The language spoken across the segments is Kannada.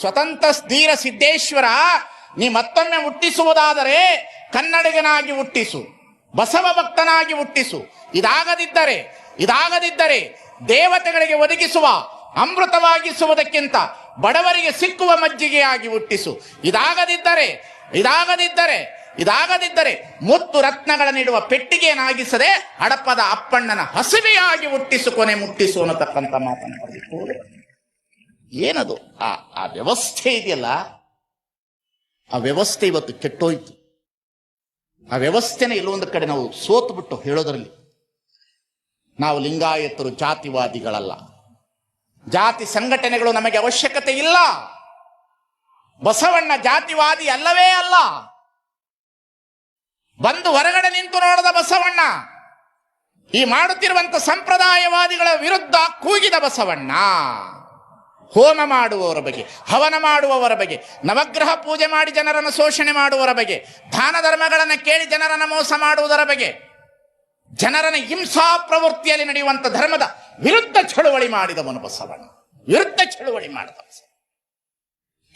ಸ್ವತಂತ್ರ ಧೀರ ಸಿದ್ದೇಶ್ವರ, ನೀ ಮತ್ತೊಮ್ಮೆ ಹುಟ್ಟಿಸುವುದಾದರೆ ಕನ್ನಡಿಗನಾಗಿ ಹುಟ್ಟಿಸು, ಬಸವ ಭಕ್ತನಾಗಿ ಹುಟ್ಟಿಸು. ಇದಾಗದಿದ್ದರೆ ಇದಾಗದಿದ್ದರೆ ದೇವತೆಗಳಿಗೆ ಒದಗಿಸುವ, ಅಮೃತವಾಗಿಸುವುದಕ್ಕಿಂತ ಬಡವರಿಗೆ ಸಿಕ್ಕುವ ಮಜ್ಜಿಗೆಯಾಗಿ ಹುಟ್ಟಿಸು. ಇದಾಗದಿದ್ದರೆ ಇದಾಗದಿದ್ದರೆ ಇದಾಗದಿದ್ದರೆ ಮುತ್ತು ರತ್ನಗಳ ನೀಡುವ ಪೆಟ್ಟಿಗೆಯನ್ನಾಗಿಸದೆ ಹಡಪದ ಅಪ್ಪಣ್ಣನ ಹಸಿವೆಯಾಗಿ ಹುಟ್ಟಿಸು, ಕೊನೆ ಮುಟ್ಟಿಸು ಅನ್ನತಕ್ಕಂಥ ಬರೆದಿಟ್ಟು ಏನದು? ಆ ಆ ವ್ಯವಸ್ಥೆ ಇದೆಯಲ್ಲ? ಆ ವ್ಯವಸ್ಥೆ ಇವತ್ತು ಕೆಟ್ಟೋಯ್ತು. ಆ ವ್ಯವಸ್ಥೆನ ಇಲ್ಲೊಂದು ಕಡೆ ನಾವು ಸೋತು ಬಿಟ್ಟು ಹೇಳೋದ್ರಲ್ಲಿ ನಾವು ಲಿಂಗಾಯತರು ಜಾತಿವಾದಿಗಳಲ್ಲ. ಜಾತಿ ಸಂಘಟನೆಗಳು ನಮಗೆ ಅವಶ್ಯಕತೆ ಇಲ್ಲ. ಬಸವಣ್ಣ ಜಾತಿವಾದಿ ಅಲ್ಲವೇ ಅಲ್ಲ. ಬಂದು ಹೊರಗಡೆ ನಿಂತು ನೋಡದ ಬಸವಣ್ಣ. ಈ ಮಾಡುತ್ತಿರುವಂತ ಸಂಪ್ರದಾಯವಾದಿಗಳ ವಿರುದ್ಧ ಕೂಗಿದ ಬಸವಣ್ಣ. ಹೋಮ ಮಾಡುವವರ ಬಗ್ಗೆ, ಹವನ ಮಾಡುವವರ ಬಗ್ಗೆ, ನವಗ್ರಹ ಪೂಜೆ ಮಾಡಿ ಜನರನ್ನು ಶೋಷಣೆ ಮಾಡುವವರ ಬಗ್ಗೆ, ದಾನ ಧರ್ಮಗಳನ್ನು ಕೇಳಿ ಜನರನ್ನು ಮೋಸ ಮಾಡುವುದರ ಬಗ್ಗೆ, ಜನರನ ಹಿಂಸಾ ಪ್ರವೃತ್ತಿಯಲ್ಲಿ ನಡೆಯುವಂಥ ಧರ್ಮದ ವಿರುದ್ಧ ಚಳುವಳಿ ಮಾಡಿದವನು ಬಸವಣ್ಣ. ವಿರುದ್ಧ ಚಳುವಳಿ ಮಾಡಿದ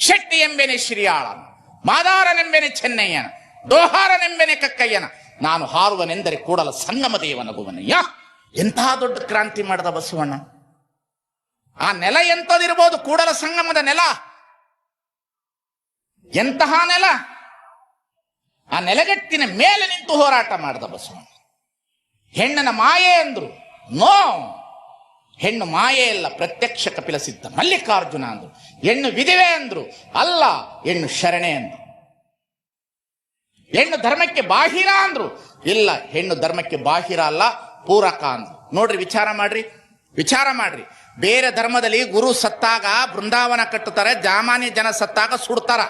ಶೆಟ್ಟಿ ಎಂಬೆನೆ ಶ್ರೀಯಾಳನ, ಮಾದಾರನೆಂಬೆನೆ ಚೆನ್ನಯ್ಯನ, ದೋಹಾರನೆಂಬೆನೆ ಕಕ್ಕಯ್ಯನ, ನಾನು ಹಾರುವನೆಂದರೆ ಕೂಡಲ ಸಂಗಮ ದೇವನ ಭುವನಯ್ಯ ಎಂತಹ ದೊಡ್ಡ ಕ್ರಾಂತಿ ಮಾಡಿದ ಬಸವಣ್ಣ? ಆ ನೆಲ ಎಂಥದಿರ್ಬೋದು? ಕೂಡಲ ಸಂಗಮದ ನೆಲ. ಎಂತಹ ನೆಲ? ಆ ನೆಲಗಟ್ಟಿನ ಮೇಲೆ ನಿಂತು ಹೋರಾಟ ಮಾಡಿದ ಬಸವಣ್ಣ. ಹೆಣ್ಣನ ಮಾಯೆ ಅಂದ್ರು. ನೋ! ಹೆಣ್ಣು ಮಾಯೆ ಇಲ್ಲ ಪ್ರತ್ಯಕ್ಷ ಕಪಿಲ ಸಿದ್ಧ ಮಲ್ಲಿಕಾರ್ಜುನ ಅಂದ್ರು. ಹೆಣ್ಣು ವಿಧಿವೆ ಅಂದ್ರು. ಅಲ್ಲ, ಹೆಣ್ಣು ಶರಣೆ ಅಂದ್ರು. ಹೆಣ್ಣು ಧರ್ಮಕ್ಕೆ ಬಾಹಿರ ಅಂದ್ರು. ಇಲ್ಲ, ಹೆಣ್ಣು ಧರ್ಮಕ್ಕೆ ಬಾಹಿರ ಅಲ್ಲ, ಪೂರಕ ಅಂದ್ರು. ನೋಡ್ರಿ, ವಿಚಾರ ಮಾಡ್ರಿ. ವಿಚಾರ ಮಾಡ್ರಿ. ಬೇರೆ ಧರ್ಮದಲ್ಲಿ ಗುರು ಸತ್ತಾಗ ಬೃಂದಾವನ ಕಟ್ಟುತ್ತಾರೆ ಸಾಮಾನ್ಯ ಜನ ಸತ್ತಾಗ ಸುಡ್ತಾರ.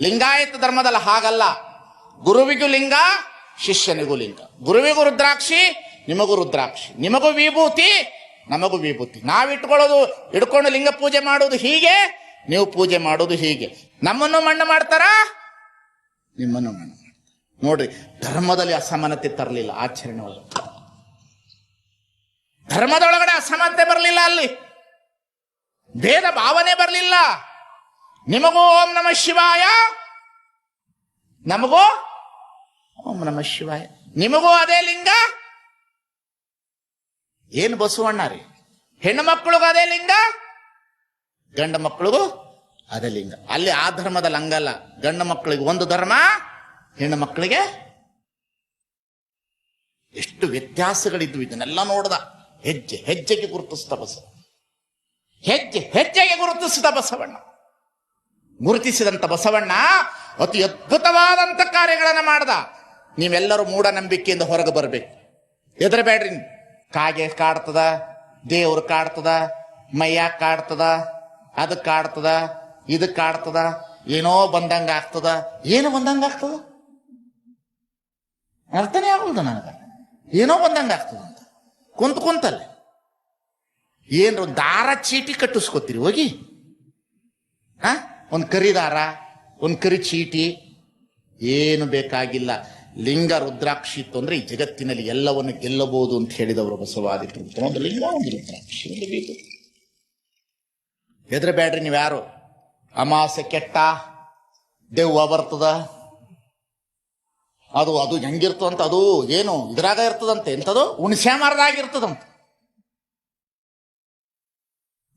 ಲಿಂಗಾಯತ ಧರ್ಮದಲ್ಲಿ ಹಾಗಲ್ಲ. ಗುರುವಿಗೂ ಲಿಂಗ, ಶಿಷ್ಯನಿಗೂ ಲಿಂಗ. ಗುರುವಿಗೂ ರುದ್ರಾಕ್ಷಿ, ನಿಮಗೂ ರುದ್ರಾಕ್ಷಿ. ನಿಮಗೂ ವಿಭೂತಿ, ನಮಗೂ ವಿಭೂತಿ. ನಾವು ಇಟ್ಕೊಳ್ಳೋದು ಇಟ್ಕೊಂಡು ಲಿಂಗ ಪೂಜೆ ಮಾಡೋದು ಹೀಗೆ, ನೀವು ಪೂಜೆ ಮಾಡೋದು ಹೀಗೆ. ನಮ್ಮನ್ನು ಮಣ್ಣು ಮಾಡ್ತಾರಾ? ನಿಮ್ಮನ್ನು ಮಣ್ಣು ಮಾಡ್ತಾರೆ. ನೋಡ್ರಿ, ಧರ್ಮದಲ್ಲಿ ಅಸಮಾನತೆ ತರಲಿಲ್ಲ, ಆಚರಣೆ ಒಳಗೆ. ಧರ್ಮದೊಳಗಡೆ ಅಸಮಾನತೆ ಬರಲಿಲ್ಲ ಅಲ್ಲಿ. ಭೇದ ಭಾವನೆ ಬರಲಿಲ್ಲ. ನಿಮಗೂ ಓಂ ನಮ ಶಿವಾಯ. ನಮಗೂ ಓಂ ನಮ ಶಿವಾಯ. ನಿಮಗೂ ಅದೇ ಲಿಂಗ. ಏನು ಬಸವಣ್ಣ ರೀ? ಹೆಣ್ಣು ಮಕ್ಕಳಿಗೂ ಅದೇ ಲಿಂಗ, ಗಂಡ ಮಕ್ಕಳಿಗೂ ಅದೇ ಲಿಂಗ. ಅಲ್ಲಿ ಆ ಧರ್ಮದಲ್ಲಿ ಹಂಗಲ್ಲ ಗಂಡು ಮಕ್ಕಳಿಗೆ ಒಂದು ಧರ್ಮ, ಹೆಣ್ಣು ಮಕ್ಕಳಿಗೆ ಎಷ್ಟು ವ್ಯತ್ಯಾಸಗಳಿದ್ವು ಇದನ್ನೆಲ್ಲ ನೋಡ್ದ. ಹೆಜ್ಜೆ, ಹೆಜ್ಜೆಗೆ ಗುರುತಿಸಿದ ಬಸವ. ಹೆಜ್ಜೆ, ಹೆಜ್ಜೆಗೆ ಗುರುತಿಸಿದ ಬಸವಣ್ಣ. ಗುರುತಿಸಿದಂಥ ಬಸವಣ್ಣ ಅತಿ ಅದ್ಭುತವಾದಂಥ ಕಾರ್ಯಗಳನ್ನು ಮಾಡ್ದ. ನೀವೆಲ್ಲರೂ ಮೂಢನಂಬಿಕೆಯಿಂದ ಹೊರಗೆ ಬರಬೇಕು. ಎದರಬೇಡ್ರಿ ಕಾಗೆ ಕಾಡ್ತದ, ದೇವ್ರು ಕಾಡ್ತದ, ಮೈಯ ಕಾಡ್ತದ, ಅದು ಕಾಡ್ತದ, ಇದು ಕಾಡ್ತದ, ಏನೋ ಬಂದಂಗ ಆಗ್ತದ. ಏನು ಬಂದಂಗ ಆಗ್ತದ? ಅರ್ಥನೇ ಆಗುದು ನನಗ. ಏನೋ ಬಂದಂಗ ಆಗ್ತದ. ಕುಂತ ಕುಂತಲ್ಲೇ. ಏನ್ರ ಒಂದು ದಾರ ಚೀಟಿ ಕಟ್ಟಿಸ್ಕೊತೀರಿ, ಹೋಗಿ. ಹಾ? ಒಂದು ಕರಿ ದಾರ, ಒಂದು ಕರಿ ಚೀಟಿ, ಏನು ಬೇಕಾಗಿಲ್ಲ. ಲಿಂಗ ರುದ್ರಾಕ್ಷಿ ಇತ್ತು ಅಂದ್ರೆ ಈ ಜಗತ್ತಿನಲ್ಲಿ ಎಲ್ಲವನ್ನು ಗೆಲ್ಲಬಹುದು ಅಂತ ಹೇಳಿದವರು ಬಸವಾದಿತ್ರು. ಒಂದು ಲಿಂಗ ಒಂದು ರುದ್ರಾಕ್ಷಿ ಬೇಡ್ರಿ ಹೆದರಬೇಡ್ರಿ ನೀವ್ಯಾರು. ಅಮಾಸೆ ಕೆಟ್ಟ, ದೆವ್ವ ಬರ್ತದ. ಅದು ಅದು ಹೆಂಗಿರ್ತದಂತ, ಅದು ಏನು ಇದ್ರಾಗ ಇರ್ತದಂತೆ, ಎಂತದು? ಹುಣಸೆ ಮರದಾಗ ಇರ್ತದಂತೆ.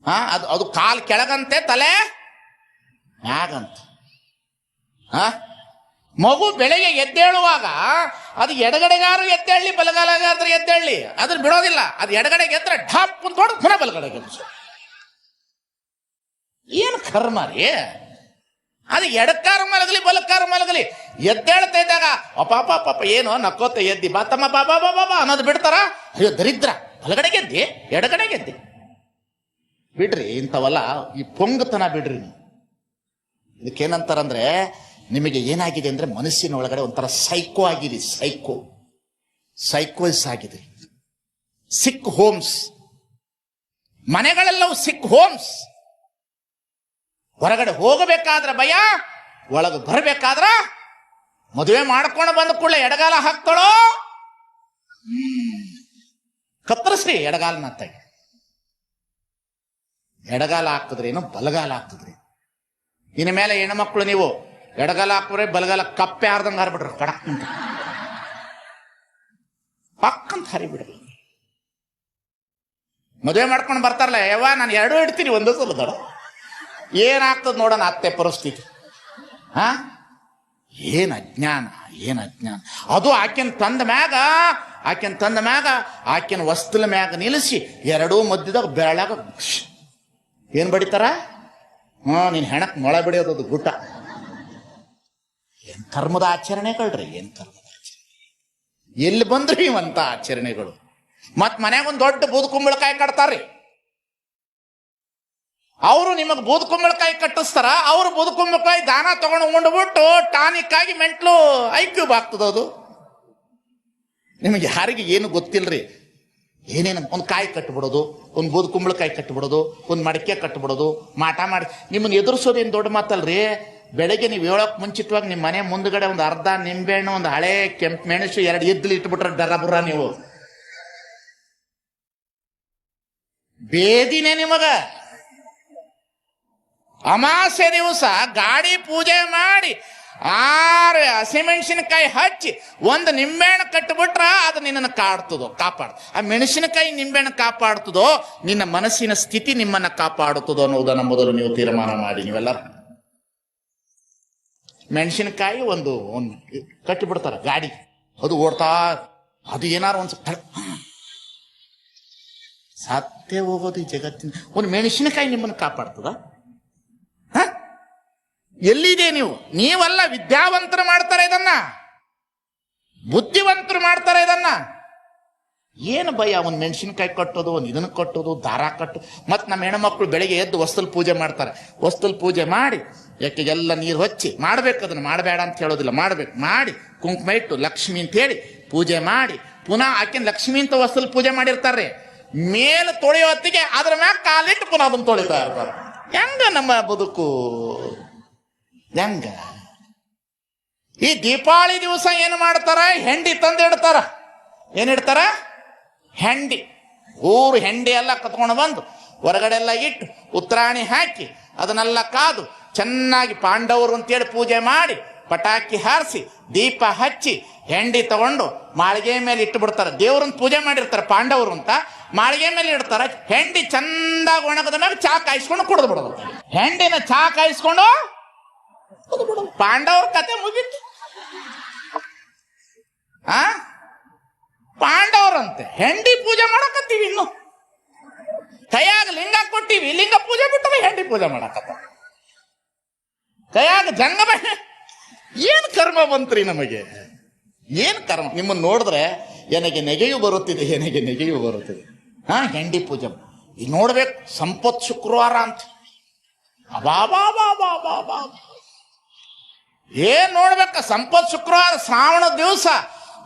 ಹಾ, ಅದು ಅದು ಕಾಲ್ ಕೆಳಗಂತೆ, ತಲೆ ಮ್ಯಾಗಂತ. ಹಾ, ಮಗು ಬೆಳಗ್ಗೆ ಎದ್ದೇಳುವಾಗ, ಅದು ಎಡಗಡೆಗಾರು ಎದ್ದೇಳಿ ಬಲಗಾಲಗಾದ್ರೆ ಎದ್ದೇಳಿ ಅದನ್ನ ಬಿಡೋದಿಲ್ಲ. ಅದು ಎಡಗಡೆಗೆ ಎದ್ರೆ ಡಾಪ್ ಅಂತ ಬಲಗಡೆಗೆ. ಏನು ಕರ್ಮ ರೀ? ಅದು ಎಡಕ್ಕಾರ ಮಲಗಲಿ ಬಲಕ್ಕಾರ ಮಲಗಲಿ ಎದ್ದೇಳ್ತಾ ಇದ್ದಾಗ ಪಾಪ ಪಾಪ ಏನು ನಕ್ಕೋತ ಎದ್ದಿ, ಬಾ, ತಮ್ಮ, ಬಾ ಬಾಬಾ ಬಾ ಅನ್ನೋದು ಬಿಡ್ತಾರ? ಅಯ್ಯೋ, ದರಿದ್ರ, ಬಲಗಡೆ ಗೆದ್ದಿ, ಎಡಗಡೆ ಗೆದ್ದಿ. ಬಿಡ್ರಿ, ಇಂಥವಲ್ಲ ಈ ಪೊಂಗತನ ಬಿಡ್ರಿ ನೀವು. ಇದಕ್ಕೇನಂತಾರಂದ್ರೆ, ನಿಮಗೆ ಏನಾಗಿದೆ ಅಂದ್ರೆ ಮನಸ್ಸಿನ ಒಳಗಡೆ ಒಂಥರ ಸೈಕೋ ಆಗಿದೆ ಸೈಕೋ ಸೈಕೋಸ್ ಆಗಿದೆ ಸಿಕ್ ಹೋಮ್ಸ್ ಮನೆಗಳೆಲ್ಲವೂ ಸಿಕ್ ಹೋಮ್ಸ್ ಹೊರಗಡೆ ಹೋಗಬೇಕಾದ್ರೆ ಭಯ, ಒಳಗೆ ಬರಬೇಕಾದ್ರೆ ಮದುವೆ ಮಾಡ್ಕೊಂಡು ಬಂದ ಕೂಡಲೇ ಎಡಗಾಲ ಹಾಕ್ತಾಳೋ? ಕತ್ತರಿಸ್ರಿ ಎಡಗಾಲನ ತಾಯಿ. ಎಡಗಾಲ ಹಾಕಿದ್ರೇನು ಬಲಗಾಲ ಹಾಕಿದ್ರಿ. ಇನ್ನು ಮೇಲೆ ಹೆಣ್ಮಕ್ಳು ನೀವು ಎಡಗಾಲ ಹಾಕಿದ್ರೆ ಬಲಗಾಲ ಕಪ್ಪೆ ಹಾರ್ದಂಗೆ ಹಾರ್ಬಿಡ್ರಿ ಕಡಕ್ ಪಕ್ಕಂತ ಹರಿಬಿಡ್ರಿ ಮದುವೆ ಮಾಡ್ಕೊಂಡು ಬರ್ತಾರಲ್ಲ ಯಾವ ನಾನು ಎರಡೂ ಇಡ್ತೀನಿ, ಒಂದೇ ಸಲ ದಡ. ಏನಾಗ್ತದ ನೋಡೋಣ ಅತ್ತೆ ಪರಿಸ್ಥಿತಿ. ಹಾ? ಏನು ಅಜ್ಞಾನ ಏನು ಅಜ್ಞಾನ. ಅದು ಆಕೆನ್ ತಂದ ಮ್ಯಾಗ, ಆಕೆನ್ ತಂದ ಮ್ಯಾಗ, ಆಕೆನ ವಸ್ತುಲ ಮ್ಯಾಗ ನಿಲ್ಲಿಸಿ ಎರಡೂ ಮಧ್ಯದಾಗ ಬೆರಳಾಗ ಏನು ಬಡಿತಾರ? ಹ್ಞೂ, ನೀನ್ ಹೆಣಕ್ ಮೊಳ ಬಿಡಿಯೋದು ಅದು ಗುಟ್ಟ. ಏನ್ ಕರ್ಮದ ಆಚರಣೆಗಳ್ರಿ, ಏನ್ ಕರ್ಮದ ಆಚರಣೆ. ಎಲ್ಲಿ ಬಂದ್ರಿ ಇವಂತ ಆಚರಣೆಗಳು? ಮತ್ ಮನ್ಯಾಗ ಒಂದ್ ದೊಡ್ಡ ಬೂದ್ ಕುಂಬಳಕಾಯಿ ಕಟ್ತಾರ್ರಿ. ಅವರು ನಿಮಗೆ ಬೂದ್ ಕುಂಬಳಕಾಯಿ ಕಟ್ಟಿಸ್ತಾರ, ಅವರು ಬೂದ್ ಕುಂಬಳಕಾಯಿ ದಾನ ತಗೊಂಡು ಉಂಡ್ಬಿಟ್ಟು ಟಾನಿಕ್ ಆಗಿ ಮೆಂಟ್ಲು ಐಕ್ಯೂಬ್ ಆಗ್ತದ ಅದು. ನಿಮಗೆ ಯಾರಿಗೆ ಏನು ಗೊತ್ತಿಲ್ರಿ? ಏನೇನು ಒಂದು ಕಾಯಿ ಕಟ್ಬಿಡೋದು, ಒಂದು ಬೂದ್ ಕುಂಬಳಕಾಯಿ ಕಟ್ಬಿಡೋದು, ಒಂದು ಮಡಿಕೆ ಕಟ್ಬಿಡೋದು, ಮಾಟ ಮಾಡಿ. ನಿಮ್ಮನ್ನು ಎದುರಿಸೋದೇನು ದೊಡ್ಡ ಮಾತಲ್ರಿ? ಬೆಳಗ್ಗೆ ನೀವು ಹೇಳೋಕೆ ಮುಂಚಿತವಾಗಿ ನಿಮ್ಮ ಮನೆ ಮುಂದ್ಗಡೆ ಒಂದು ಅರ್ಧ ನಿಂಬೆಹಣ್ಣು, ಒಂದು ಹಳೆ ಕೆಂಪು ಮೆಣಸು, ಎರಡು ಎದ್ಲಿ ಇಟ್ಬಿಟ್ರೆ ಡರಬುರ ನೀವು. ಬೇದಿನೇ ನಿಮಗ. ಅಮಾಸೆ ದಿವಸ ಗಾಡಿ ಪೂಜೆ ಮಾಡಿ ಆರು ಹಸಿಮೆಣಸಿನಕಾಯಿ ಹಚ್ಚಿ ಒಂದು ನಿಂಬೆಹಣ್ಣು ಕಟ್ಟಿಬಿಟ್ರ ಅದು ನಿನ್ನನ್ನು ಕಾಡ್ತದೋ ಕಾಪಾಡ್ ಆ ಮೆಣಸಿನಕಾಯಿ ನಿಂಬೆಹಣ್ಣು ಕಾಪಾಡ್ತದೋ, ನಿನ್ನ ಮನಸ್ಸಿನ ಸ್ಥಿತಿ ನಿಮ್ಮನ್ನ ಕಾಪಾಡುತ್ತದೋ ಅನ್ನೋದನ್ನು ಮೊದಲು ನೀವು ತೀರ್ಮಾನ ಮಾಡಿ ನೀವೆಲ್ಲ. ಮೆಣಸಿನಕಾಯಿ ಒಂದು ಒಂದು ಕಟ್ಟಿಬಿಡ್ತಾರ, ಗಾಡಿ. ಅದು ಓಡ್ತಾ, ಅದು ಏನಾರು ಒಂದು ಸತ್ಯ ಹೋಗೋದು ಈ ಜಗತ್ತಿನ ಒಂದು ಮೆಣಸಿನಕಾಯಿ ನಿಮ್ಮನ್ನು ಕಾಪಾಡ್ತದ? ಎಲ್ಲಿದೆ ನೀವು? ನೀವಲ್ಲ ವಿದ್ಯಾವಂತರು ಮಾಡ್ತಾರೆ ಇದನ್ನ? ಬುದ್ಧಿವಂತರು ಮಾಡ್ತಾರೆ ಇದನ್ನ? ಏನು ಭಯ? ಒಂದು ಮೆಣಸಿನಕಾಯಿ ಕಟ್ಟೋದು, ಒಂದು ಇದನ್ನ ಕಟ್ಟೋದು, ದಾರ ಕಟ್ಟು ಮತ್ತು ನಮ್ಮ ಹೆಣ್ಮಕ್ಳು ಬೆಳಿಗ್ಗೆ ಎದ್ದು ವಸ್ತುಲ್ ಪೂಜೆ ಮಾಡ್ತಾರೆ. ವಸ್ತುಲ್ ಪೂಜೆ ಮಾಡಿ ಯಾಕೆಗೆಲ್ಲ ನೀರು ಹಚ್ಚಿ, ಮಾಡ್ಬೇಕು ಅದನ್ನ. ಮಾಡಬೇಡ ಅಂತ ಹೇಳೋದಿಲ್ಲ. ಮಾಡ್ಬೇಕು. ಮಾಡಿ, ಕುಂಕುಮ ಇಟ್ಟು ಲಕ್ಷ್ಮಿ ಅಂತ ಹೇಳಿ ಪೂಜೆ ಮಾಡಿ, ಪುನಃ ಆಕಿನ ಲಕ್ಷ್ಮಿ ಅಂತ ವಸ್ತುಲ್ ಪೂಜೆ ಮಾಡಿರ್ತಾರೆ. ಮೇಲೆ ತೊಳೆಯೋ ಹೊತ್ತಿಗೆ ಅದ್ರ ಮ್ಯಾಗ ಕಾಲಿಟ್ಟು ಪುನಃ ಅದನ್ನು ತೊಳಿತಾ ಇರ್ತಾರೆ. ಹೆಂಗ ನಮ್ಮ ಬದುಕು? ಹೆಂಗ? ಈ ದೀಪಾವಳಿ ದಿವಸ ಏನು ಮಾಡ್ತಾರ? ಹೆಂಡಿ ತಂದು ಇಡ್ತಾರ. ಏನಿಡ್ತಾರ ಹೆಂಡಿ. ಊರು ಹೆಂಡಿ ಎಲ್ಲ ಕತ್ಕೊಂಡು ಬಂದು ಹೊರಗಡೆ ಎಲ್ಲ ಇಟ್ಟು ಉತ್ತರಾಣಿ ಹಾಕಿ ಅದನ್ನೆಲ್ಲ ಕಾದು ಚೆನ್ನಾಗಿ ಪಾಂಡವರು ಅಂತೇಳಿ ಪೂಜೆ ಮಾಡಿ ಪಟಾಕಿ ಹಾರಿಸಿ ದೀಪ ಹಚ್ಚಿ ಹೆಂಡಿ ತಗೊಂಡು ಮಾಳಿಗೆ ಮೇಲೆ ಇಟ್ಟು ಬಿಡ್ತಾರೆ ದೇವ್ರನ್ನ ಪೂಜೆ ಮಾಡಿರ್ತಾರೆ ಪಾಂಡವರು ಅಂತ. ಮಾಳಿಗೆ ಮೇಲೆ ಇಡ್ತಾರೆ. ಹೆಂಡಿ ಚಂದಾಗಿ ಒಣಗದ ಮೇಲೆ ಚಾ ಕಾಯಿಸ್ಕೊಂಡು ಕುಡಿದು ಬಿಡೋದು. ಹೆಂಡಿನ ಚಾ ಕಾಯಿಸ್ಕೊಂಡು ಪಾಂಡವ್ರ ಕತೆ ಮುಗೀತು. ಆ? ಪಾಂಡವರಂತೆ ಹೆಂಡಿ ಪೂಜೆ ಮಾಡಕತ್ತೀವಿ ಇನ್ನು. ಕೈಯಾಗ ಲಿಂಗ ಕೊಟ್ಟಿವಿ, ಲಿಂಗ ಪೂಜೆ ಬಿಟ್ಟರೆ ಹೆಂಡಿ ಪೂಜೆ ಮಾಡಕತ್ತ. ಕೈಯಾಗ ಜಂಗಮ ಏನ್ ಕರ್ಮ ಬಂತ್ರಿ ನಮಗೆ? ಏನ್ ಕರ್ಮ? ನಿಮ್ಮನ್ನು ನೋಡಿದ್ರೆ ನನಗೆ ನೆಗೆಯು ಬರುತ್ತಿದೆ ನನಗೆ ನೆಗೆಯು ಬರುತ್ತಿದೆ. ಹಾ ಹೆಂಡಿ ಪೂಜೆ ಈಗ ನೋಡ್ಬೇಕು, ಸಂಪತ್ ಶುಕ್ರವಾರ ಅಂತ. ಅಬಾಬಾಬಾಬಾಬಾಬಾ ಏನ್ ನೋಡ್ಬೇಕ? ಸಂಪತ್ ಶುಕ್ರವಾರ ಶ್ರಾವಣ ದಿವಸ.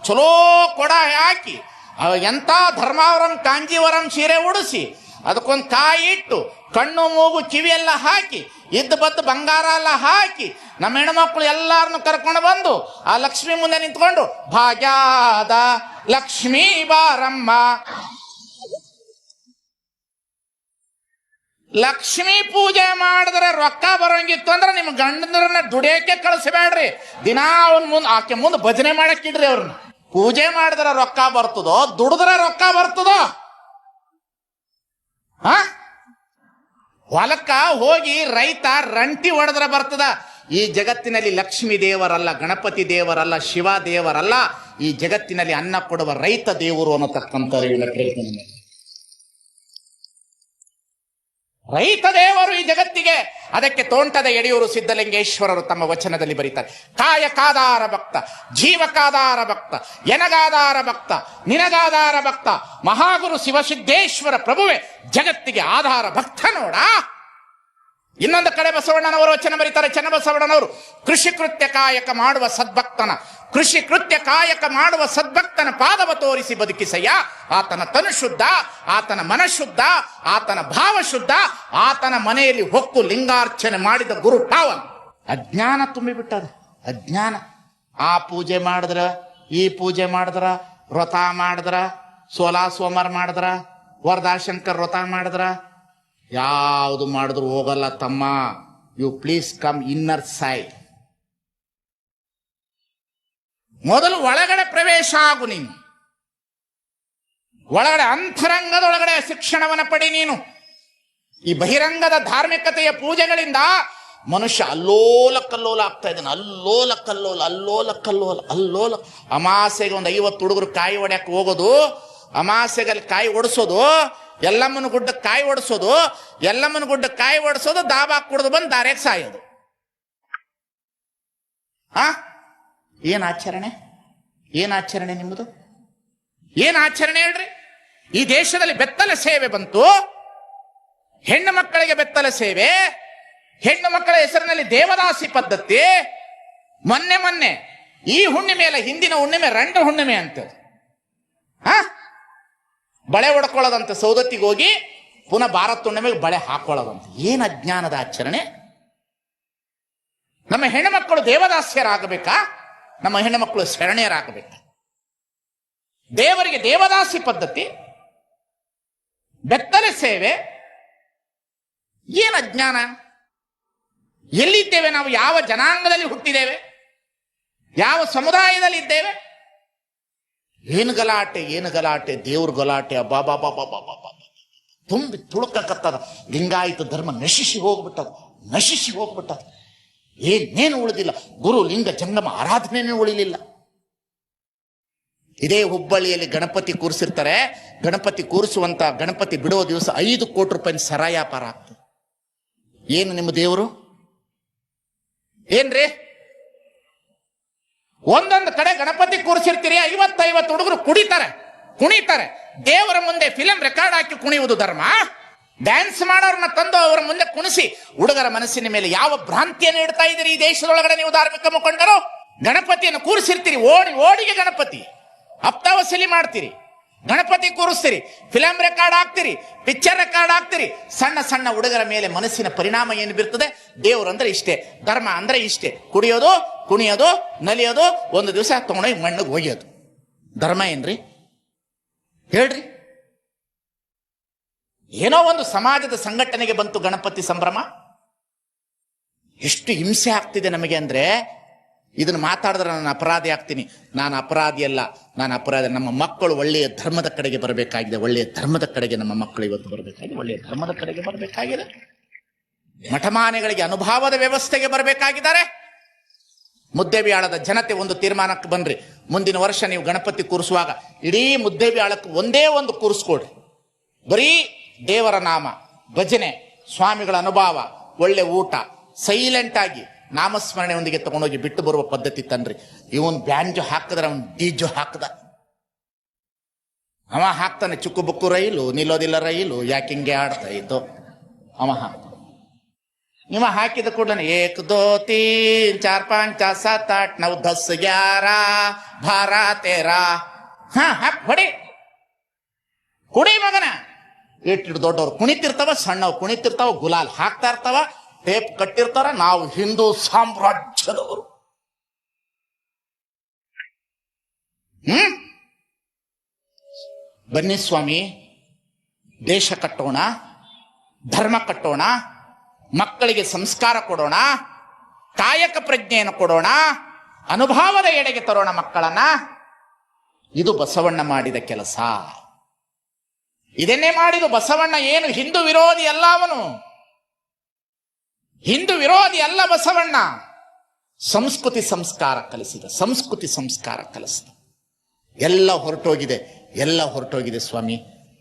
ಚಲೋ ಕೊಡ ಹಾಕಿ. ಎಂತ ಧರ್ಮಾವರಂ, ಕಾಂಜೀವರಂ ಸೀರೆ ಉಡಿಸಿ, ಅದಕ್ಕೊಂದು ಕಾಯಿ ಇಟ್ಟು, ಕಣ್ಣು, ಮೂಗು ಕಿವಿ ಎಲ್ಲ ಹಾಕಿ, ಇದ್ದ ಬದ್ದು ಬಂಗಾರ ಎಲ್ಲ ಹಾಕಿ, ನಮ್ಮ ಹೆಣ್ಮಕ್ಳು ಎಲ್ಲಾರನ್ನು ಕರ್ಕೊಂಡು ಬಂದು, ಆ ಲಕ್ಷ್ಮಿ ಮುಂದೆ ನಿಂತ್ಕೊಂಡು, ಭಾಗ್ಯಾದ ಲಕ್ಷ್ಮೀ ಬಾರಮ್ಮ. ಲಕ್ಷ್ಮೀ ಪೂಜೆ ಮಾಡಿದ್ರೆ ರೊಕ್ಕ ಬರೋಂಗಿತ್ತು ಅಂದ್ರೆ ನಿಮ್ಮ ಗಂಡನ ದುಡಿಯಕ್ಕೆ ಕಳಿಸಬೇಡ್ರಿ. ದಿನಾ ಅವನ್ ಮುಂದೆ ಆಕೆ ಮುಂದೆ ಭಜನೆ ಮಾಡಕ್ಕಿಡ್ರಿ ಅವ್ರನ್ನ. ಪೂಜೆ ಮಾಡಿದ್ರೆ ರೊಕ್ಕ ಬರ್ತದೋ, ದುಡಿದ್ರೆ ರೊಕ್ಕ ಬರ್ತದೋ? ಹ? ಹೊಲಕ್ಕ ಹೋಗಿ ರೈತ ರಂಟಿ ಹೊಡೆದ್ರೆ ಬರ್ತದ. ಈ ಜಗತ್ತಿನಲ್ಲಿ ಲಕ್ಷ್ಮೀ ದೇವರಲ್ಲ, ಗಣಪತಿ ದೇವರಲ್ಲ, ಶಿವ ದೇವರಲ್ಲ, ಈ ಜಗತ್ತಿನಲ್ಲಿ ಅನ್ನ ಕೊಡುವ ರೈತ ದೇವರು ಅನ್ನತಕ್ಕಂಥ ರೈತ ದೇವರು ಈ ಜಗತ್ತಿಗೆ. ಅದಕ್ಕೆ ತೋಂಟದ ಎಡೆಯೂರು ಸಿದ್ಧಲಿಂಗೇಶ್ವರರು ತಮ್ಮ ವಚನದಲ್ಲಿ ಬರೀತಾರೆ. ಕಾಯಕಾದಾರ ಭಕ್ತ ಜೀವಕಾದಾರ ಭಕ್ತ, ಎನಗಾದಾರ ಭಕ್ತ, ನಿನಗಾದಾರ ಭಕ್ತ, ಮಹಾಗುರು ಶಿವಸಿದ್ದೇಶ್ವರ ಪ್ರಭುವೆ ಜಗತ್ತಿಗೆ ಆಧಾರ ಭಕ್ತ ನೋಡ. ಇನ್ನೊಂದು ಕಡೆ ಬಸವಣ್ಣನವರು ವಚನ ಬರೀತಾರೆ ಚನ್ನಬಸವಣ್ಣನವರು ಕೃಷಿ ಕೃತ್ಯ ಕಾಯಕ ಮಾಡುವ ಸದ್ಭಕ್ತನ, ಕೃಷಿ ಕೃತ್ಯ ಕಾಯಕ ಮಾಡುವ ಸದ್ಭಕ್ತನ ಪಾದವ ತೋರಿಸಿ ಬದುಕಿಸಯ್ಯ. ಆತನ ತನು ಶುದ್ಧ ಆತನ ಮನಶುದ್ಧ, ಆತನ ಭಾವ ಶುದ್ಧ ಆತನ ಮನೆಯಲ್ಲಿ ಹೊಕ್ಕು ಲಿಂಗಾರ್ಚನೆ ಮಾಡಿದ ಗುರು ಪಾವನ್ ಅಜ್ಞಾನ ತುಂಬಿಬಿಟ್ಟದ ಅಜ್ಞಾನ. ಆ ಪೂಜೆ ಮಾಡಿದ್ರ, ಈ ಪೂಜೆ ಮಾಡಿದ್ರ, ವ್ರತ ಮಾಡಿದ್ರ ಸೋಲಾ ಸೋಮರ್ ಮಾಡಿದ್ರ, ವರದಾಶಂಕರ್ ವ್ರತ ಮಾಡಿದ್ರ ಯಾವುದು ಮಾಡಿದ್ರು ಹೋಗಲ್ಲ ತಮ್ಮ. ಯು ಪ್ಲೀಸ್ ಕಮ್ ಇನ್ನರ್ ಸೈ ಮೊದಲು ಒಳಗಡೆ ಪ್ರವೇಶ ಆಗು ನೀನು. ಒಳಗಡೆ ಅಂತರಂಗದೊಳಗಡೆ ಶಿಕ್ಷಣವನ್ನು ಪಡಿ ನೀನು. ಈ ಬಹಿರಂಗದ ಧಾರ್ಮಿಕತೆಯ ಪೂಜೆಗಳಿಂದ ಮನುಷ್ಯ ಅಲ್ಲೋಲ ಕಲ್ಲೋಲ ಆಗ್ತಾ ಇದ್ದಾನೆ. ಅಲ್ಲೋಲ ಕಲ್ಲೋಲ ಅಲ್ಲೋಲ. ಕಲ್ಲೋಲ ಅಲ್ಲೋಲ ಅಮಾಸೆಗೆ ಒಂದು ಐವತ್ತು ಹುಡುಗರು ಕಾಯಿ ಹೊಡ್ಯಕ್ಕೆ ಹೋಗೋದು, ಅಮಾಸೆಗಲ್ಲಿ ಕಾಯಿ ಒಡಿಸೋದು ಎಲ್ಲಮ್ಮನ ಗುಡ್ಡ ಕಾಯಿ ಒಡಿಸೋದು, ಎಲ್ಲಮ್ಮನ ಗುಡ್ಡ ಕಾಯಿ ಒಡಿಸೋದು, ದಾಬಾ ಕುಡಿದು ಬಂದು ದಾರ್ಯಾಗ ಸಾಯೋದು. ಆ? ಏನು ಆಚರಣೆ? ಏನು ಆಚರಣೆ ನಿಮ್ಮದು? ಏನು ಆಚರಣೆ ಹೇಳ್ರಿ? ಈ ದೇಶದಲ್ಲಿ ಬೆತ್ತಲ ಸೇವೆ ಬಂತು, ಹೆಣ್ಣು ಮಕ್ಕಳಿಗೆ ಬೆತ್ತಲ ಸೇವೆ, ಹೆಣ್ಣು ಮಕ್ಕಳ ಹೆಸರಿನಲ್ಲಿ ದೇವದಾಸಿ ಪದ್ಧತಿ, ಮೊನ್ನೆ ಮೊನ್ನೆ ಈ ಹುಣ್ಣಿಮೆ ಅಲ್ಲ ಹಿಂದಿನ ಹುಣ್ಣಿಮೆ, ರಂಡ ಹುಣ್ಣಿಮೆ ಅಂತ ಹಾ ಬಳೆ ಹೊಡ್ಕೊಳ್ಳೋದಂತೆ ಸೌದತ್ತಿಗೆ ಹೋಗಿ ಪುನಃ ಭಾರತ ಹುಣ್ಣಿಮೆಗೆ ಬಳೆ ಹಾಕೊಳ್ಳೋದಂತೆ. ಏನು ಅಜ್ಞಾನದ ಆಚರಣೆ? ನಮ್ಮ ಹೆಣ್ಣುಮಕ್ಕಳು ದೇವದಾಸ್ಯರಾಗಬೇಕಾ? ನಮ್ಮ ಹೆಣ್ಣುಮಕ್ಕಳು ಶರಣೆಯರಾಗಬೇಕಾ? ದೇವರಿಗೆ ದೇವದಾಸಿ ಪದ್ಧತಿ, ಬೆತ್ತಲೆ ಸೇವೆ, ಏನು ಅಜ್ಞಾನ? ಎಲ್ಲಿದ್ದೇವೆ ನಾವು? ಯಾವ ಜನಾಂಗದಲ್ಲಿ ಹುಟ್ಟಿದ್ದೇವೆ? ಯಾವ ಸಮುದಾಯದಲ್ಲಿ ಇದ್ದೇವೆ ಏನು ಗಲಾಟೆ ಏನು ಗಲಾಟೆ, ದೇವ್ರ ಗಲಾಟೆ, ಅಬ್ಬಾ ತುಂಬಿ ತುಳುಕಕತ್ತದ. ಲಿಂಗಾಯತ ಧರ್ಮ ನಶಿಸಿ ಹೋಗ್ಬಿಟ್ಟದ. ನಶಿಸಿ ಹೋಗ್ಬಿಟ್ಟದ. ಏನೇನು ಉಳಿದಿಲ್ಲ. ಗುರು, ಲಿಂಗ ಜಂಗಮ ಆರಾಧನೆನೇ ಉಳಿಲಿಲ್ಲ. ಇದೇ ಹುಬ್ಬಳ್ಳಿಯಲ್ಲಿ ಗಣಪತಿ ಕೂರಿಸಿರ್ತಾರೆ. ಗಣಪತಿ ಕೂರಿಸುವಂತ ಗಣಪತಿ ಬಿಡುವ ದಿವಸ ಐದು ಕೋಟಿ ರೂಪಾಯಿ ಸರಾಯ ವ್ಯಾಪಾರ ಆಗ್ತದೆ. ಏನು ನಿಮ್ಮ ದೇವರು? ಏನ್ರಿ? ಒಂದೊಂದು ಕಡೆ ಗಣಪತಿ ಕೂರಿಸಿರ್ತೀರಿ, ಐವತ್ತೈವತ್ತು ಹುಡುಗರು ಕುಡಿತಾರೆ, ಕುಣಿತಾರೆ. ದೇವರ ಮುಂದೆ ಫಿಲಂ ರೆಕಾರ್ಡ್ ಹಾಕಿ ಕುಣಿಯುವುದು ಧರ್ಮ. ಡ್ಯಾನ್ಸ್ ಮಾಡೋರನ್ನ ತಂದು ಅವರ ಮುಂದೆ ಕುಣಿಸಿ, ಹುಡುಗರ ಮನಸ್ಸಿನ ಮೇಲೆ ಯಾವ ಭ್ರಾಂತಿಯನ್ನು ಇಡ್ತಾ ಇದ್ದೀರಿ ಈ ದೇಶದೊಳಗಡೆ ನೀವು ಧಾರ್ಮಿಕ ಮುಖಂಡರು? ಗಣಪತಿಯನ್ನು ಕೂರಿಸಿರ್ತೀರಿ, ಓಡಿ, ಓಡಿಗೆ ಗಣಪತಿ. ಅಪ್ತಾವಸಲಿ ವಸೂಲಿ ಮಾಡ್ತೀರಿ. ಗಣಪತಿ ಕೂರಿಸ್ತೀರಿ ಫಿಲಂ ರೆಕಾರ್ಡ್ ಹಾಕ್ತೀರಿ ಪಿಕ್ಚರ್ ರೆಕಾರ್ಡ್ ಹಾಕ್ತೀರಿ, ಸಣ್ಣ ಸಣ್ಣ ಹುಡುಗರ ಮೇಲೆ ಮನಸ್ಸಿನ ಪರಿಣಾಮ ಏನು ಬೀರ್ತದೆ? ದೇವ್ರು ಅಂದ್ರೆ ಇಷ್ಟೇ, ಧರ್ಮ ಅಂದ್ರೆ ಇಷ್ಟೇ. ಕುಡಿಯೋದು, ಕುಣಿಯೋದು, ನಲಿಯೋದು, ಒಂದು ದಿವಸ ತಗೊಂಡೋಗಿ ಮಣ್ಣಿಗೆ ಒಯ್ಯೋದು. ಧರ್ಮ ಏನ್ರಿ? ಹೇಳ್ರಿ. ಏನೋ ಒಂದು ಸಮಾಜದ ಸಂಘಟನೆಗೆ ಬಂತು ಗಣಪತಿ ಸಂಭ್ರಮ. ಎಷ್ಟು ಹಿಂಸೆ ಆಗ್ತಿದೆ ನಮಗೆ ಅಂದ್ರೆ ಇದನ್ನ ಮಾತಾಡಿದ್ರೆ ನಾನು ಅಪರಾಧಿ ಆಗ್ತೀನಿ. ನಾನು ಅಪರಾಧಿ ಅಲ್ಲ. ನಾನು ಅಪರಾಧಿ ನಮ್ಮ ಮಕ್ಕಳು ಒಳ್ಳೆಯ ಧರ್ಮದ ಕಡೆಗೆ ಬರಬೇಕಾಗಿದೆ. ಒಳ್ಳೆಯ ಧರ್ಮದ ಕಡೆಗೆ ನಮ್ಮ ಮಕ್ಕಳು ಇವತ್ತು ಬರಬೇಕಾಗಿದೆ. ಒಳ್ಳೆಯ ಧರ್ಮದ ಕಡೆಗೆ ಬರಬೇಕಾಗಿದೆ. ಮಠಮಾನೆಗಳಿಗೆ ಅನುಭಾವದ ವ್ಯವಸ್ಥೆಗೆ ಬರಬೇಕಾಗಿದ್ದಾರೆ. ಮುದ್ದೆಬಿಯಾಳದ ಜನತೆ ಒಂದು ತೀರ್ಮಾನಕ್ಕೆ ಬನ್ರಿ. ಮುಂದಿನ ವರ್ಷ ನೀವು ಗಣಪತಿ ಕೂರಿಸುವಾಗ ಇಡೀ ಮುದ್ದೆಬಿಯಾಳಕ್ಕೆ ಒಂದೇ ಒಂದು ಕೂರಿಸ್ಕೊಡ್ರಿ ಬರೀ ದೇವರ ನಾಮ, ಭಜನೆ, ಸ್ವಾಮಿಗಳ ಅನುಭಾವ, ಒಳ್ಳೆ ಊಟ ಸೈಲೆಂಟ್ ಆಗಿ ನಾಮಸ್ಮರಣೆಯೊಂದಿಗೆ ತಗೊಂಡೋಗಿ ಬಿಟ್ಟು ಬರುವ ಪದ್ಧತಿ ತನ್ರಿ ಇವನ್ ಬ್ಯಾಂಜು ಹಾಕಿದ್ರೆ ಅವನ್ ಡೀಜು ಹಾಕದ. ಅವ ಹಾಕ್ತಾನೆ ಚುಕ್ಕು ಬುಕ್ಕು ರೈಲು, ನಿಲ್ಲೋದಿಲ್ಲ ರೈಲು ಯಾಕಿಂಗೆ ಆಡ್ತಾ ಇತ್ತು ಅವ ಹಾಕ್ತಾನೆ. ಇವ ಹಾಕಿದ ಕೂಡಲೇ ಏಕ್ ದೋ ತೀನ್ ಚಾರ್ ಪಾಂಚ ಸಾತ್ ಆಟ್ ನವ್ ದಸ್ ಗ್ಯಾರ, ಭಾರ ತೇರ. ಹಾ, ಹಾಕ್, ಹೊಡಿ. ಕುಡಿ ಮಗನ. ಇಟ್ಟು ದೊಡ್ಡವ್ರು ಕುಣಿತಿರ್ತಾವ ಸಣ್ಣವ್ ಕುಣಿತಿರ್ತಾವ, ಗುಲಾಲ್ ಹಾಕ್ತಾ ಇರ್ತಾವ. ಟೇಪ್ ಕಟ್ಟಿರ್ತಾರೆ, ನಾವು ಹಿಂದೂ ಸಾಮ್ರಾಜ್ಯದವರು. ಹ್ಮ್? ಬನ್ನಿ ಸ್ವಾಮಿ, ದೇಶ ಕಟ್ಟೋಣ, ಧರ್ಮ ಕಟ್ಟೋಣ, ಮಕ್ಕಳಿಗೆ ಸಂಸ್ಕಾರ ಕೊಡೋಣ, ಕಾಯಕ ಪ್ರಜ್ಞೆಯನ್ನು ಕೊಡೋಣ, ಅನುಭವದ ಎಡೆಗೆ ತರೋಣ ಮಕ್ಕಳನ್ನ. ಇದು ಬಸವಣ್ಣ ಮಾಡಿದ ಕೆಲಸ. ಇದನ್ನೇ ಮಾಡಿದು ಬಸವಣ್ಣ ಏನು ಹಿಂದೂ ವಿರೋಧಿ ಅಲ್ಲ ಅವನು. ಹಿಂದೂ ವಿರೋಧಿ ಅಲ್ಲ ಬಸವಣ್ಣ. ಸಂಸ್ಕೃತಿ ಸಂಸ್ಕಾರ ಕಲಿಸಿದ, ಸಂಸ್ಕೃತಿ ಸಂಸ್ಕಾರ ಕಲಿಸಿದ. ಎಲ್ಲ ಹೊರಟೋಗಿದೆ ಎಲ್ಲ ಹೊರಟೋಗಿದೆ ಸ್ವಾಮಿ.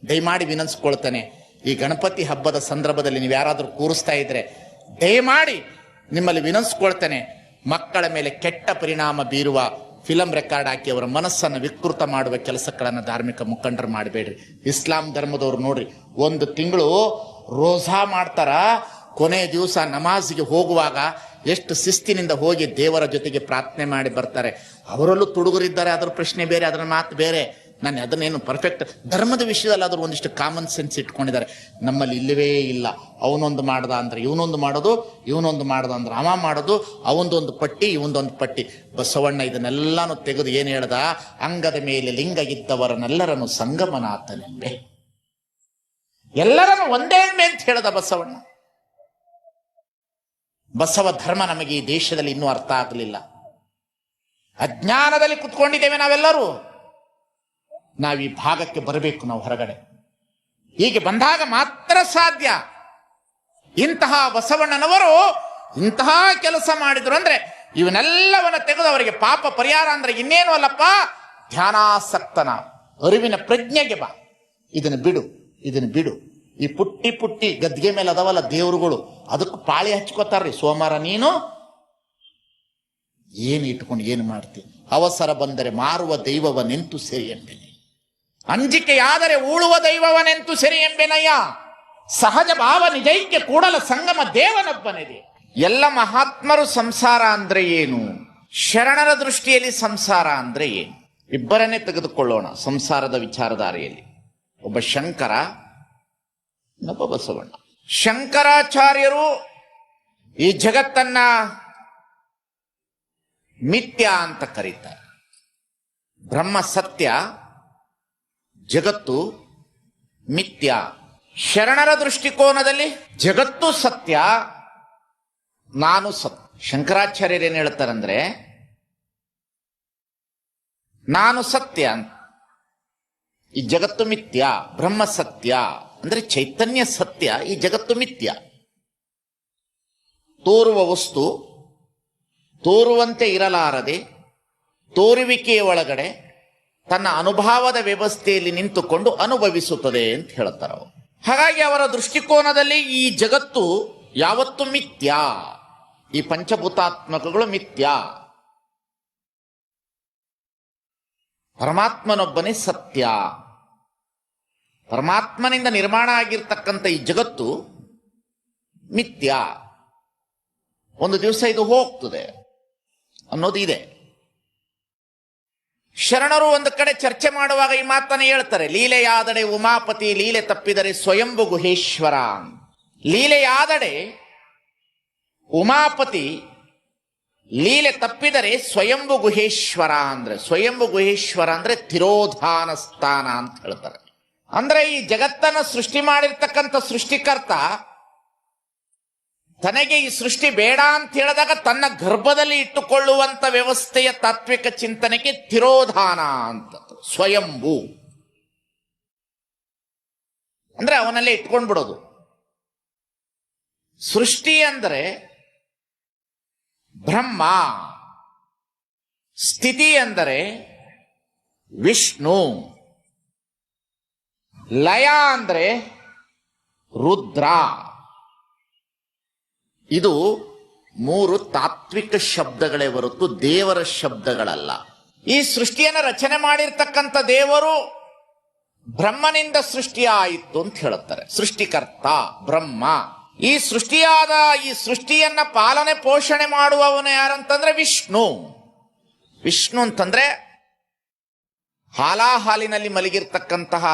ದಯಮಾಡಿ ವಿನಂತಿಸ್ಕೊಳ್ತಾನೆ ಈ ಗಣಪತಿ ಹಬ್ಬದ ಸಂದರ್ಭದಲ್ಲಿ ನೀವು ಯಾರಾದರೂ ಕೂರಿಸ್ತಾ ಇದ್ರೆ, ದಯಮಾಡಿ ನಿಮ್ಮಲ್ಲಿ ವಿನಂತಿಸ್ಕೊಳ್ತಾನೆ ಮಕ್ಕಳ ಮೇಲೆ ಕೆಟ್ಟ ಪರಿಣಾಮ ಬೀರುವ ಫಿಲಂ ರೆಕಾರ್ಡ್ ಹಾಕಿ ಅವರ ಮನಸ್ಸನ್ನು ವಿಕೃತ ಮಾಡುವ ಕೆಲಸಗಳನ್ನು ಧಾರ್ಮಿಕ ಮುಖಂಡರು ಮಾಡಬೇಡ್ರಿ. ಇಸ್ಲಾಂ ಧರ್ಮದವ್ರು ನೋಡ್ರಿ, ಒಂದು ತಿಂಗಳು ರೋಜಾ ಮಾಡ್ತಾರ ಕೊನೆ ದಿವಸ ನಮಾಜಿಗೆ ಹೋಗುವಾಗ ಎಷ್ಟು ಶಿಸ್ತಿನಿಂದ ಹೋಗಿ ದೇವರ ಜೊತೆಗೆ ಪ್ರಾರ್ಥನೆ ಮಾಡಿ ಬರ್ತಾರೆ. ಅವರಲ್ಲೂ ತುಡುಗರಿದ್ದಾರೆ ಅದರ ಪ್ರಶ್ನೆ ಬೇರೆ, ಅದರ ಮಾತು ಬೇರೆ. ನಾನು ಅದನ್ನೇನು ಪರ್ಫೆಕ್ಟ್ ಧರ್ಮದ ವಿಷಯದಲ್ಲಿ ಆದರೂ ಒಂದಿಷ್ಟು ಕಾಮನ್ ಸೆನ್ಸ್ ಇಟ್ಕೊಂಡಿದ್ದಾರೆ. ನಮ್ಮಲ್ಲಿ ಇಲ್ಲವೇ ಇಲ್ಲ. ಅವನೊಂದು ಮಾಡ್ದ ಅಂದ್ರೆ ಇವನೊಂದು ಮಾಡೋದು, ಇವನೊಂದು ಮಾಡ್ದ ಅಂದ್ರೆ ಅವ ಮಾಡೋದು ಅವನದೊಂದು ಪಟ್ಟಿ ಇವನದೊಂದು ಪಟ್ಟಿ. ಬಸವಣ್ಣ ಇದನ್ನೆಲ್ಲಾನು ತೆಗೆದು ಏನು ಹೇಳ್ದ? ಅಂಗದ ಮೇಲೆ ಲಿಂಗ ಇದ್ದವರನ್ನೆಲ್ಲರನ್ನು ಸಂಗಮನಾಥನೆಂಬೆ ಎಲ್ಲರನ್ನು ಒಂದೇ ಅಂತ ಹೇಳ್ದ ಬಸವಣ್ಣ. ಬಸವ ಧರ್ಮ ನಮಗೆ ಈ ದೇಶದಲ್ಲಿ ಇನ್ನೂ ಅರ್ಥ ಆಗಲಿಲ್ಲ. ಅಜ್ಞಾನದಲ್ಲಿ ಕುತ್ಕೊಂಡಿದ್ದೇವೆ ನಾವೆಲ್ಲರೂ. ನಾವು ಈ ಭಾಗಕ್ಕೆ ಬರಬೇಕು ನಾವು ಹೊರಗಡೆ. ಹೀಗೆ ಬಂದಾಗ ಮಾತ್ರ ಸಾಧ್ಯ. ಇಂತಹ ಬಸವಣ್ಣನವರು ಇಂತಹ ಕೆಲಸ ಮಾಡಿದ್ರು ಅಂದ್ರೆ ಇವನ್ನೆಲ್ಲವನ್ನ ತೆಗೆದು ಅವರಿಗೆ ಪಾಪ ಪರಿಹಾರ ಅಂದ್ರೆ ಇನ್ನೇನು ಅಲ್ಲಪ್ಪ? ಧ್ಯಾನಾಸಕ್ತನ. ಅರಿವಿನ ಪ್ರಜ್ಞೆಗೆ ಬಾ. ಇದನ್ನು ಬಿಡು ಇದನ್ನು ಬಿಡು. ಈ ಪುಟ್ಟಿ ಪುಟ್ಟಿ ಗದ್ಗೆ ಮೇಲೆ ಅದಾವಲ್ಲ ದೇವರುಗಳು, ಅದಕ್ಕೆ ಪಾಳಿ ಹಚ್ಕೋತಾರ್ರಿ. ಸೋಮವಾರ ನೀನು ಏನು ಇಟ್ಕೊಂಡು ಏನು ಮಾಡ್ತೀನಿ ಅವಸರ ಬಂದರೆ ಮಾರುವ ದೈವವನೆಂತು ಸರಿ ಎಂಬೆನೆ. ಅಂಜಿಕೆಯಾದರೆ ಉಳುವ ದೈವವನೆಂತು ಸರಿ ಎಂಬೆನಯ್ಯ. ಸಹಜ ಭಾವ ನಿಜೈಕ್ಯ ಕೂಡಲ ಸಂಗಮ ದೇವನೊಬ್ಬನಿದೆ. ಎಲ್ಲ ಮಹಾತ್ಮರು ಸಂಸಾರ ಅಂದ್ರೆ ಏನು? ಶರಣರ ದೃಷ್ಟಿಯಲ್ಲಿ ಸಂಸಾರ ಅಂದ್ರೆ ಏನು? ಇಬ್ಬರನ್ನೇ ತೆಗೆದುಕೊಳ್ಳೋಣ, ಸಂಸಾರದ ವಿಚಾರಧಾರೆಯಲ್ಲಿ. ಒಬ್ಬ ಶಂಕರ ಇನ್ನೊಬ್ಬ ಬಸವಣ್ಣ ಶಂಕರಾಚಾರ್ಯರು ಈ ಜಗತ್ತನ್ನ ಮಿಥ್ಯ ಅಂತ ಕರೀತಾರೆ. ಬ್ರಹ್ಮ ಸತ್ಯ, ಜಗತ್ತು ಮಿಥ್ಯ. ಶರಣರ ದೃಷ್ಟಿಕೋನದಲ್ಲಿ ಜಗತ್ತು ಸತ್ಯ, ನಾನು ಸತ್ಯ. ಶಂಕರಾಚಾರ್ಯರು ಏನು ಹೇಳ್ತಾರಂದ್ರೆ, ನಾನು ಸತ್ಯ ಅಂತ. ಈ ಜಗತ್ತು ಮಿಥ್ಯ, ಬ್ರಹ್ಮ ಸತ್ಯ. ಅಂದ್ರೆ ಚೈತನ್ಯ ಸತ್ಯ, ಈ ಜಗತ್ತು ಮಿಥ್ಯ. ತೋರುವ ವಸ್ತು ತೋರುವಂತೆ ಇರಲಾರದೆ, ತೋರುವಿಕೆಯ ಒಳಗಡೆ ತನ್ನ ಅನುಭವದ ವ್ಯವಸ್ಥೆಯಲ್ಲಿ ನಿಂತುಕೊಂಡು ಅನುಭವಿಸುತ್ತದೆ ಅಂತ ಹೇಳುತ್ತಾರೆ ಅವರು. ಹಾಗಾಗಿ ಅವರ ದೃಷ್ಟಿಕೋನದಲ್ಲಿ ಈ ಜಗತ್ತು ಯಾವತ್ತು ಮಿಥ್ಯ. ಈ ಪಂಚಭೂತಾತ್ಮಕಗಳು ಮಿಥ್ಯ. ಪರಮಾತ್ಮನೊಬ್ಬನೇ ಸತ್ಯ. ಪರಮಾತ್ಮನಿಂದ ನಿರ್ಮಾಣ ಆಗಿರ್ತಕ್ಕಂಥ ಈ ಜಗತ್ತು ಮಿಥ್ಯ. ಒಂದು ದಿವಸ ಇದು ಹೋಗ್ತದೆ ಅನ್ನೋದು ಇದೆ. ಶರಣರು ಒಂದು ಕಡೆ ಚರ್ಚೆ ಮಾಡುವಾಗ ಈ ಮಾತನ್ನು ಹೇಳ್ತಾರೆ, ಲೀಲೆಯಾದಡೆ ಉಮಾಪತಿ, ಲೀಲೆ ತಪ್ಪಿದರೆ ಸ್ವಯಂಭು ಗುಹೇಶ್ವರ ಲೀಲೆಯಾದಡೆ ಉಮಾಪತಿ, ಲೀಲೆ ತಪ್ಪಿದರೆ ಸ್ವಯಂಭು ಗುಹೇಶ್ವರ ಅಂದ್ರೆ, ಸ್ವಯಂಭು ಗುಹೇಶ್ವರ ಅಂದ್ರೆ ತಿರೋಧಾನ ಸ್ಥಾನ ಅಂತ ಹೇಳ್ತಾರೆ. ಅಂದ್ರೆ ಈ ಜಗತ್ತನ್ನು ಸೃಷ್ಟಿ ಮಾಡಿರ್ತಕ್ಕಂಥ ಸೃಷ್ಟಿಕರ್ತ ತನಗೆ ಈ ಸೃಷ್ಟಿ ಬೇಡ ಅಂತ ಹೇಳಿದಾಗ ತನ್ನ ಗರ್ಭದಲ್ಲಿ ಇಟ್ಟುಕೊಳ್ಳುವಂತ ವ್ಯವಸ್ಥೆಯ ತಾತ್ವಿಕ ಚಿಂತನೆಗೆ ತಿರೋಧಾನ ಅಂತ. ಸ್ವಯಂಭೂ. ಅಂದ್ರೆ ಅವನಲ್ಲೇ ಇಟ್ಕೊಂಡ್ಬಿಡೋದು. ಸೃಷ್ಟಿ ಅಂದರೆ ಬ್ರಹ್ಮ. ಸ್ಥಿತಿ ಅಂದರೆ ವಿಷ್ಣು. ಲಯ ಅಂದರೆ ರುದ್ರ. ಇದು ಮೂರು ತಾತ್ವಿಕ ಶಬ್ದಗಳೇ ಹೊರತು ದೇವರ ಶಬ್ದಗಳಲ್ಲ. ಈ ಸೃಷ್ಟಿಯನ್ನು ರಚನೆ ಮಾಡಿರ್ತಕ್ಕಂಥ ದೇವರು ಬ್ರಹ್ಮನಿಂದ ಸೃಷ್ಟಿಯಾಯಿತು ಅಂತ ಹೇಳುತ್ತಾರೆ. ಸೃಷ್ಟಿಕರ್ತ, ಬ್ರಹ್ಮ. ಈ ಸೃಷ್ಟಿಯಾದ ಈ ಸೃಷ್ಟಿಯನ್ನ ಪಾಲನೆ, ಪೋಷಣೆ ಮಾಡುವವನು ಯಾರಂತಂದ್ರೆ ವಿಷ್ಣು. ವಿಷ್ಣು ಅಂತಂದ್ರೆ ಹಾಲಾಹಾಲಿನಲ್ಲಿ ಮಲಗಿರ್ತಕ್ಕಂತಹ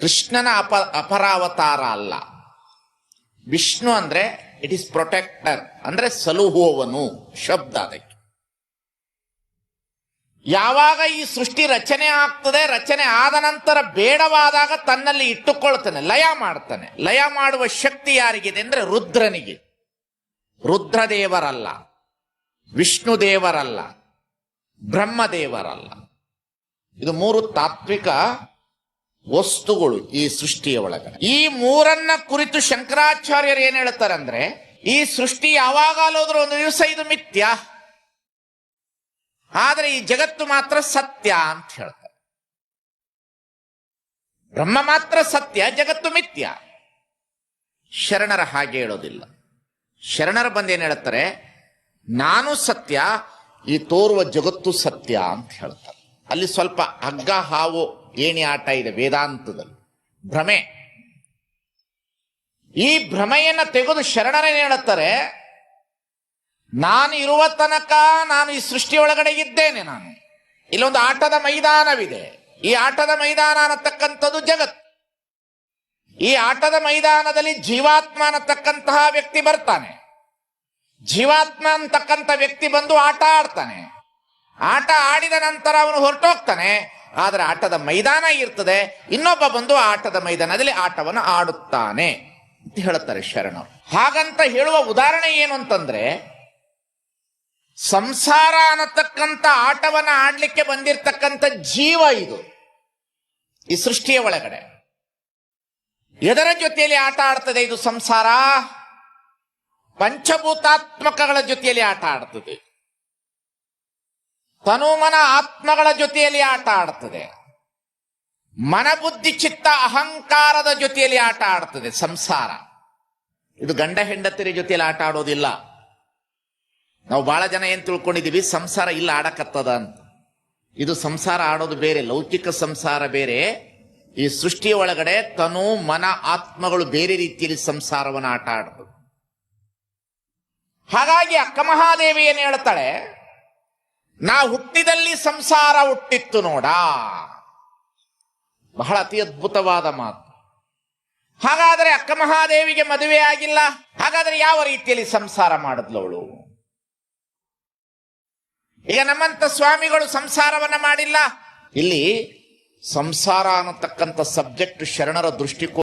ಕೃಷ್ಣನ ಅಪ ಅಪರಾವತಾರ ಅಲ್ಲ. ವಿಷ್ಣು ಅಂದ್ರೆ ಇಟ್ ಇಸ್ ಪ್ರೊಟೆಕ್ಟರ್ ಅಂದ್ರೆ ಸಲುಹುವವನು, ಶಬ್ದ ಅದಕ್ಕೆ. ಯಾವಾಗ ಈ ಸೃಷ್ಟಿ ರಚನೆ ಆಗ್ತದೆ, ರಚನೆ ಆದ ನಂತರ ಬೇಡವಾದಾಗ ತನ್ನಲ್ಲಿ ಇಟ್ಟುಕೊಳ್ತಾನೆ, ಲಯ ಮಾಡ್ತಾನೆ. ಲಯ ಮಾಡುವ ಶಕ್ತಿ ಯಾರಿಗಿದೆ ಅಂದ್ರೆ ರುದ್ರನಿಗೆ. ರುದ್ರದೇವರಲ್ಲ ವಿಷ್ಣು ದೇವರಲ್ಲ ಬ್ರಹ್ಮದೇವರಲ್ಲ. ಇದು ಮೂರು ತಾತ್ವಿಕ ವಸ್ತುಗಳು ಈ ಸೃಷ್ಟಿಯ ಒಳಗಡೆ. ಈ ಮೂರನ್ನ ಕುರಿತು ಶಂಕರಾಚಾರ್ಯರು ಏನ್ ಹೇಳ್ತಾರಂದ್ರೆ, ಈ ಸೃಷ್ಟಿ ಯಾವಾಗಲೋದ್ರೂ ಒಂದು ದಿವಸ ಇದು ಮಿಥ್ಯ. ಆದರೆ ಈ ಜಗತ್ತು ಮಾತ್ರ ಸತ್ಯ ಅಂತ ಹೇಳ್ತಾರೆ. ಬ್ರಹ್ಮ ಮಾತ್ರ ಸತ್ಯ, ಜಗತ್ತು ಮಿಥ್ಯ. ಶರಣರ ಹಾಗೆ ಹೇಳೋದಿಲ್ಲ. ಶರಣರ ಬಂದೇನ್ ಹೇಳ್ತಾರೆ, ನಾನು ಸತ್ಯ, ಈ ತೋರುವ ಜಗತ್ತು ಸತ್ಯ ಅಂತ ಹೇಳ್ತಾರೆ. ಅಲ್ಲಿ ಸ್ವಲ್ಪ ಹಗ್ಗ, ಹಾವು ಏಣಿ ಆಟ ಇದೆ ವೇದಾಂತದಲ್ಲಿ. ಭ್ರಮೆ. ಈ ಭ್ರಮೆಯನ್ನು ತೆಗೆದು ಶರಣರೇ ಹೇಳುತ್ತಾರೆ, ನಾನು ಇರುವ ತನಕ ನಾನು ಈ ಸೃಷ್ಟಿ ಒಳಗಡೆ ಇದ್ದೇನೆ ನಾನು. ಇಲ್ಲೊಂದು ಆಟದ ಮೈದಾನವಿದೆ. ಈ ಆಟದ ಮೈದಾನ ಅನ್ನತಕ್ಕಂಥದ್ದು ಜಗತ್. ಈ ಆಟದ ಮೈದಾನದಲ್ಲಿ ಜೀವಾತ್ಮ ಅನ್ನತಕ್ಕಂತಹ ವ್ಯಕ್ತಿ ಬರ್ತಾನೆ. ಜೀವಾತ್ಮ ಅಂತಕ್ಕಂಥ ವ್ಯಕ್ತಿ ಬಂದು ಆಟ ಆಡ್ತಾನೆ. ಆಟ ಆಡಿದ ನಂತರ ಅವನು ಹೊರಟೋಗ್ತಾನೆ. ಆದರೆ ಆಟದ ಮೈದಾನ ಇರ್ತದೆ. ಇನ್ನೊಬ್ಬ ಬಂದು ಆಟದ ಮೈದಾನದಲ್ಲಿ ಆಟವನ್ನು ಆಡುತ್ತಾನೆ ಅಂತ ಹೇಳುತ್ತಾರೆ ಶರಣರು. ಹಾಗಂತ ಹೇಳುವ ಉದಾಹರಣೆ ಏನು ಅಂತಂದ್ರೆ, ಸಂಸಾರ ಅನ್ನತಕ್ಕಂಥ ಆಟವನ್ನ ಆಡ್ಲಿಕ್ಕೆ ಬಂದಿರತಕ್ಕಂಥ ಜೀವ ಇದು. ಈ ಸೃಷ್ಟಿಯ ಒಳಗಡೆ. ಎದರ ಜೊತೆಯಲ್ಲಿ ಆಟ ಆಡ್ತದೆ ಇದು ಸಂಸಾರ? ಪಂಚಭೂತಾತ್ಮಕಗಳ ಜೊತೆಯಲ್ಲಿ ಆಟ ಆಡ್ತದೆ. ತನುಮನ ಆತ್ಮಗಳ ಜೊತೆಯಲ್ಲಿ ಆಟ ಆಡ್ತದೆ. ಮನಬುದ್ಧಿ ಚಿತ್ತ ಅಹಂಕಾರದ ಜೊತೆಯಲ್ಲಿ ಆಟ ಆಡ್ತದೆ ಸಂಸಾರ. ಇದು ಗಂಡ ಹೆಂಡತಿರ ಜೊತೆಯಲ್ಲಿ ಆಟ ಆಡೋದಿಲ್ಲ. ನಾವು ಬಹಳ ಜನ ಏನ್ ತಿಳ್ಕೊಂಡಿದ್ದೀವಿ, ಸಂಸಾರ ಇಲ್ಲ ಆಡಕತ್ತದ ಅಂತ. ಇದು ಸಂಸಾರ ಆಡೋದು ಬೇರೆ, ಲೌಕಿಕ ಸಂಸಾರ ಬೇರೆ. ಈ ಸೃಷ್ಟಿಯ ಒಳಗಡೆ ತನು ಮನ ಆತ್ಮಗಳು ಬೇರೆ ರೀತಿಯಲ್ಲಿ ಸಂಸಾರವನ್ನು ಆಟ ಆಡ್ತದೆ. ಹಾಗಾಗಿ ಅಕ್ಕ ಮಹಾದೇವಿ ಏನ್ ಹೇಳ್ತಾಳೆ? ನಾ ಹುಟ್ಟಿದಲ್ಲಿ ಸಂಸಾರ ಹುಟ್ಟಿತ್ತು ನೋಡ. ಬಹಳ ಅತಿ ಅದ್ಭುತವಾದ ಮಾತು. ಹಾಗಾದರೆ ಅಕ್ಕ ಮಹಾದೇವಿಗೆ ಮದುವೆ ಆಗಿಲ್ಲ? ಹಾಗಾದ್ರೆ ಯಾವ ರೀತಿಯಲ್ಲಿ ಸಂಸಾರ ಮಾಡಿದ್ಲವಳು? ಈಗ ನಮ್ಮಂತ ಸ್ವಾಮಿಗಳು ಸಂಸಾರವನ್ನ ಮಾಡಿಲ್ಲ? ಇಲ್ಲಿ ಸಂಸಾರ ಅನ್ನತಕ್ಕಂಥ ಸಬ್ಜೆಕ್ಟ್ ಶರಣರ ದೃಷ್ಟಿಕೋನ